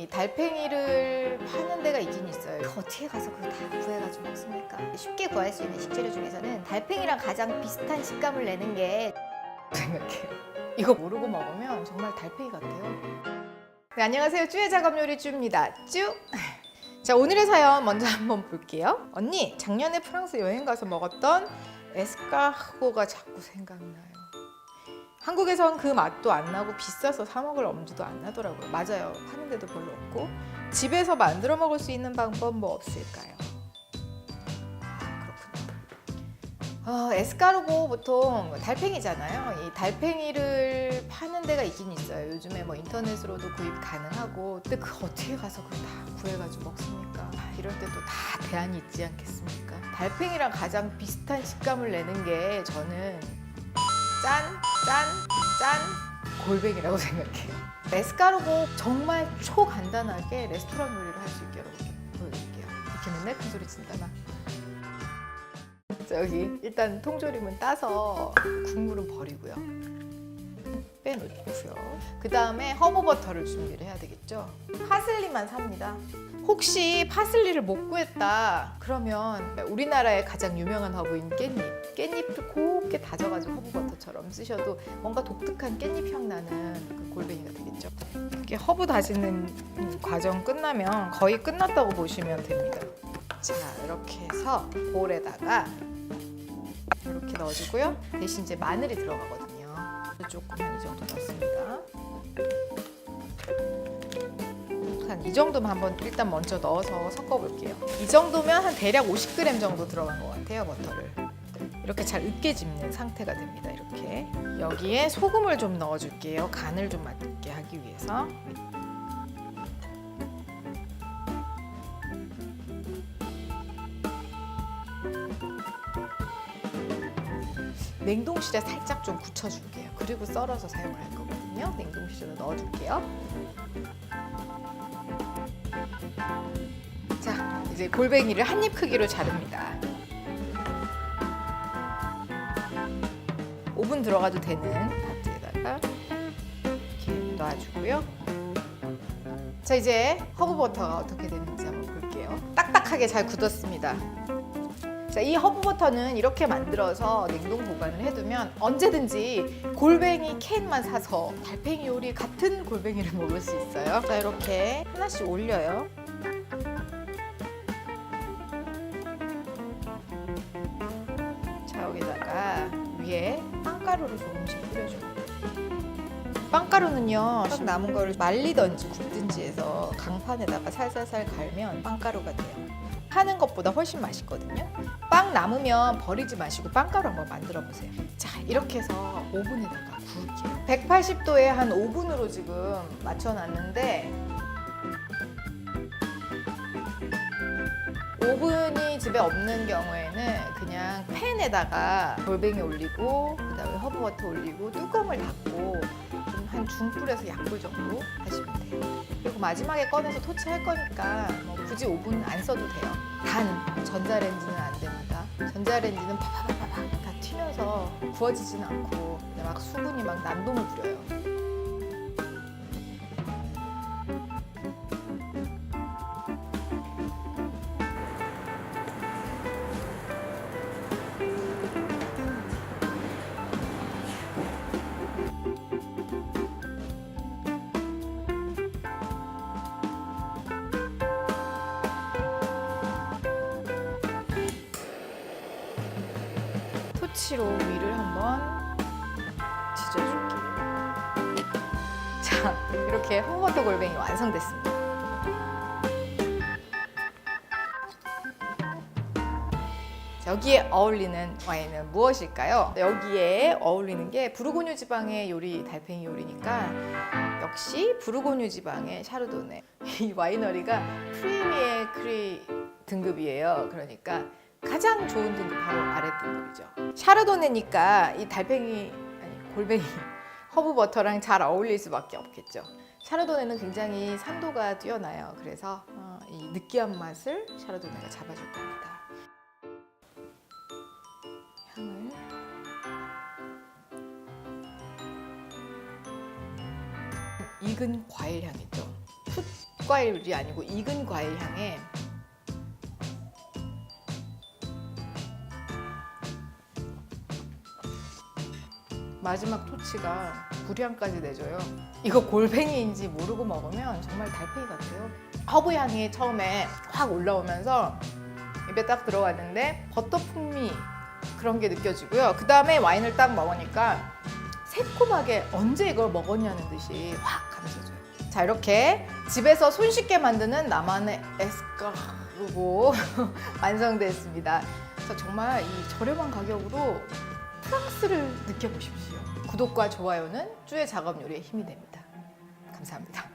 이 달팽이를 파는 데가 있긴 있어요. 어떻게 가서 그걸 다 구해가지고 먹습니까? 쉽게 구할 수 있는 식재료 중에서는 달팽이랑 가장 비슷한 식감을 내는 게 생각해요. 이거 모르고 먹으면 정말 달팽이 같아요. 네, 안녕하세요. 쭈의 작업 요리 쭈입니다. 쭈. 자 오늘의 사연 먼저 한번 볼게요. 언니 작년에 프랑스 여행 가서 먹었던 에스카르고가 자꾸 생각나요. 한국에선 그 맛도 안 나고 비싸서 사 먹을 엄두도 안 나더라고요. 맞아요. 파는 데도 별로 없고 집에서 만들어 먹을 수 있는 방법 뭐 없을까요? 아. 어, 에스카르고 보통 달팽이잖아요. 이 달팽이를 파는 데가 있긴 있어요. 요즘에 뭐 인터넷으로도 구입 가능하고 근데 그 어떻게 가서 그걸 다 구해가지고 먹습니까? 아, 이럴 때 또 다 대안이 있지 않겠습니까? 달팽이랑 가장 비슷한 식감을 내는 게 저는 짠, 짠, 짠 골뱅이라고 생각해요. 에스카르고 정말 초간단하게 레스토랑 요리를 할 수 있게 여러분께 보여드릴게요. 이렇게 맨날 큰 소리 친다나. 자, 여기 일단 통조림은 따서 국물은 버리고요. 빼놓고요. 그 다음에 허브버터를 준비를 해야 되겠죠. 파슬리만 삽니다. 혹시 파슬리를 못 구했다 그러면 우리나라의 가장 유명한 허브인 깻잎 깻잎을 곱게 다져가지고 허브버터처럼 쓰셔도 뭔가 독특한 깻잎 향 나는 그 골뱅이가 되겠죠 이렇게 허브 다지는 과정 끝나면 거의 끝났다고 보시면 됩니다 자 이렇게 해서 볼에다가 이렇게 넣어주고요 대신 이제 마늘이 들어가거든요 조금 한 이 정도 넣습니다 한 이 정도만 한번 일단 먼저 넣어서 섞어볼게요. 이 정도면 한 대략 50g 정도 들어간 것 같아요, 버터를. 이렇게 잘 으깨집는 상태가 됩니다, 이렇게. 여기에 소금을 좀 넣어줄게요. 간을 좀 맞게 하기 위해서. 냉동실에 살짝 좀 굳혀줄게요. 그리고 썰어서 사용을 할 거거든요. 냉동실에 넣어줄게요. 자, 이제 골뱅이를 한 입 크기로 자릅니다. 오븐 들어가도 되는 바트에다가 이렇게 놔주고요. 자, 이제 허브버터가 어떻게 되는지 한번 볼게요. 딱딱하게 잘 굳었습니다. 자, 이 허브버터는 이렇게 만들어서 냉동 보관을 해두면 언제든지 골뱅이 캔만 사서 달팽이 요리 같은 골뱅이를 먹을 수 있어요. 자, 이렇게 하나씩 올려요. 자 여기다가 위에 빵가루를 조금씩 뿌려줍니다. 빵가루는요 딱 남은 거를 말리던지 굽든지 해서 강판에다가 살살살 갈면 빵가루가 돼요. 하는 것보다 훨씬 맛있거든요. 빵 남으면 버리지 마시고 빵가루 한번 만들어 보세요. 자 이렇게 해서 오븐에다가 구울게요. 180도에 한 5분으로 지금 맞춰놨는데 오븐이 집에 없는 경우에는 그냥 팬에다가 골뱅이 올리고 그다음에 허브버터 올리고 뚜껑을 닫고 좀한 중불에서 약불 정도 하시면 돼요. 그리고 마지막에 꺼내서 토치할 거니까 뭐 굳이 오븐 안 써도 돼요. 단 전자레인지는 안 됩니다. 전자레인지는 파파파파파 다 튀면서 구워지지는 않고 막 수분이 막 난동을 부려요. 토치로 위를 한번 지져줄게요. 자, 이렇게 허브버터 골뱅이 완성됐습니다. 자, 여기에 어울리는 와인은 무엇일까요? 여기에 어울리는 게 부르고뉴 지방의 요리 달팽이 요리니까 역시 부르고뉴 지방의 샤르도네. 이 와이너리가 프리미에 크리 등급이에요. 그러니까 가장 좋은 등급 바로 아래 등급이죠. 샤르도네니까 이 달팽이 아니 골뱅이 허브 버터랑 잘 어울릴 수밖에 없겠죠. 샤르도네는 굉장히 산도가 뛰어나요. 그래서 어, 이 느끼한 맛을 샤르도네가 잡아줄 겁니다. 향을 익은 과일 향이죠. 풋 갓과일이 아니고 익은 과일 향에 마지막 토치가 불향까지 내줘요. 이거 골뱅이인지 모르고 먹으면 정말 달팽이 같아요. 허브 향이 처음에 확 올라오면서 입에 딱 들어갔는데 버터 풍미 그런 게 느껴지고요. 그 다음에 와인을 딱 먹으니까 새콤하게 언제 이걸 먹었냐는 듯이 확 감싸줘요. 자 이렇게 집에서 손쉽게 만드는 나만의 에스카르고 완성됐습니다. 정말 이 저렴한 가격으로 프랑스를 느껴보십시오. 구독과 좋아요는 쭈의 작업 요리에 힘이 됩니다. 감사합니다.